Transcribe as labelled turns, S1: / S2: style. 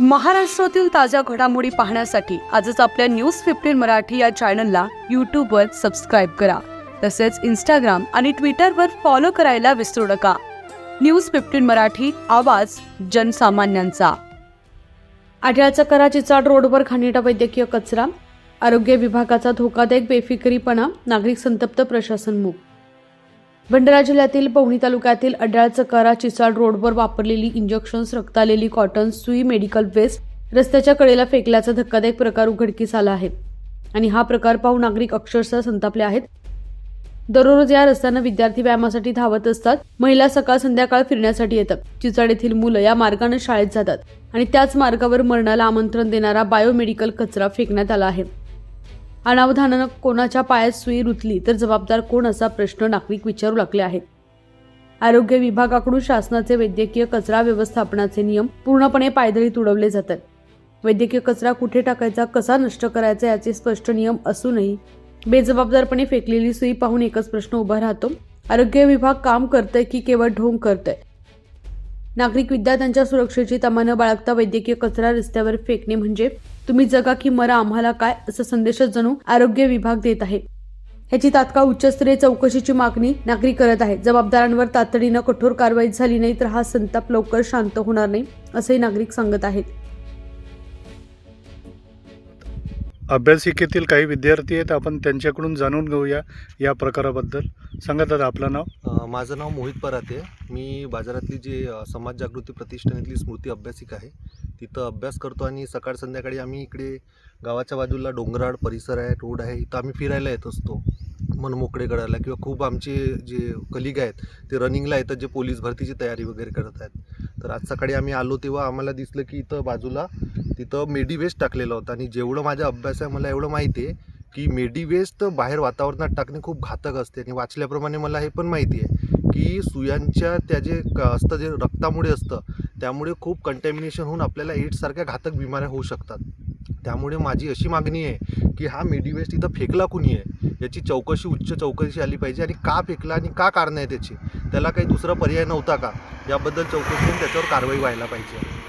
S1: महाराष्ट्रातील ताज्या घडामोडी पाहण्यासाठी आजच आपल्या न्यूज फिफ्टीन मराठी या चॅनलला यूट्यूबवर सबस्क्राईब करा. तसेच इंस्टाग्राम आणि ट्विटरवर फॉलो करायला विसरू नका. न्यूज फिफ्टीन मराठी आवाज जनसामान्यांचा. आढळचा कराची चाड रोडवर घाणेरडा वैद्यकीय कचरा. आरोग्य विभागाचा धोकादायक बेफिकरीपणा नागरिक संतप्त प्रशासन मुक्त भंडारा जिल्ह्यातील पवनी तालुक्यातील अड्याळ चकारा चिचाड रोडवर वापरलेली इंजेक्शन्स रक्तालेली कॉटन सुई मेडिकल वेस्ट रस्त्याच्या कडेला फेकल्याचा धक्कादायक प्रकार उघडकीस आला आहे. आणि हा प्रकार पाहून नागरिक अक्षरशः संतापले आहेत. दररोज या रस्त्यानं विद्यार्थी व्यायामासाठी धावत असतात. महिला सकाळ संध्याकाळ फिरण्यासाठी येतात. चिचाड येथील मुलं या मार्गाने शाळेत जातात आणि त्याच मार्गावर मरणाला आमंत्रण देणारा बायोमेडिकल कचरा फेकण्यात आला आहे. अनावधानानं कोणाच्या पायात सुई रुतली तर जबाबदार कोण असा प्रश्न नागरिक विचारू लागले आहेत. आरोग्य विभागाकडून शासनाचे वैद्यकीय कचरा व्यवस्थापनाचे नियम पूर्णपणे पायदळी तुडवले जातात. वैद्यकीय कचरा कुठे टाकायचा कसा नष्ट करायचा याचे स्पष्ट नियम असूनही बेजबाबदारपणे फेकलेली सुई पाहून एकच प्रश्न उभा राहतो आरोग्य विभाग काम करतंय की केवळ ढोंग करतंय? नागरिक विद्यार्थ्यांच्या सुरक्षेची तमानं बाळगता वैद्यकीय कचरा रस्त्यावर फेकणे म्हणजे तुम्ही जगा की मरा आम्हाला काय असा संदेशच जणू आरोग्य विभाग देत आहे. ह्याची तात्काळ उच्चस्तरीय चौकशीची मागणी नागरिक करत आहेत जबाबदारांवर तातडीनं कठोर कारवाई झाली नाही तर हा संताप लवकर शांत होणार नाही असंही नागरिक सांगत आहेत.
S2: अभ्यासिकेतील काही विद्यार्थी आहेत आपण त्यांच्याकडून जाणून घेऊया या प्रकाराबद्दल. सांगा दादा आपलं नाव?
S3: माझं नाव मोहित पराते. मी बाजारातली जी समाज जागृती प्रतिष्ठानातली स्मृती अभ्यासिका आहे तिथं अभ्यास करतो आणि सकाळ संध्याकाळी आम्ही इकडे गावाच्या बाजूला डोंगराळ परिसर आहे रोड आहे इथं आम्ही फिरायला येत असतो. मनमोकळे करायला किंवा खूप आमचे जे कलिग आहेत ते रनिंगला येतात जे पोलीस भरतीची तयारी वगैरे करत आहेत. तर आज सकाळी आम्ही आलो तेव्हा आम्हाला दिसलं की इथं बाजूला तिथं मेडी वेस्ट टाकलेलं होतं आणि जेवढं माझा अभ्यास आहे मला एवढं माहिती आहे की मेडी वेस्ट बाहेर वातावरणात टाकणे खूप घातक असते आणि वाचल्याप्रमाणे मला हे पण माहिती आहे की सुयांच्या त्या जे असतं जे रक्तामुळे असतं त्यामुळे खूप कंटॅमिनेशन होऊन आपल्याला एड्ससारख्या घातक बिमाऱ्या होऊ शकतात. त्यामुळे माझी अशी मागणी आहे की हा मेडिवेस्ट इथं फेकला कुणी आहे? याची चौकशी उच्च चौकशी आली पाहिजे आणि का फेकला आणि का कारण आहे त्याची त्याला काही दुसरा पर्याय नव्हता का? याबद्दल चौकशी होऊन त्याच्यावर कारवाई व्हायला पाहिजे.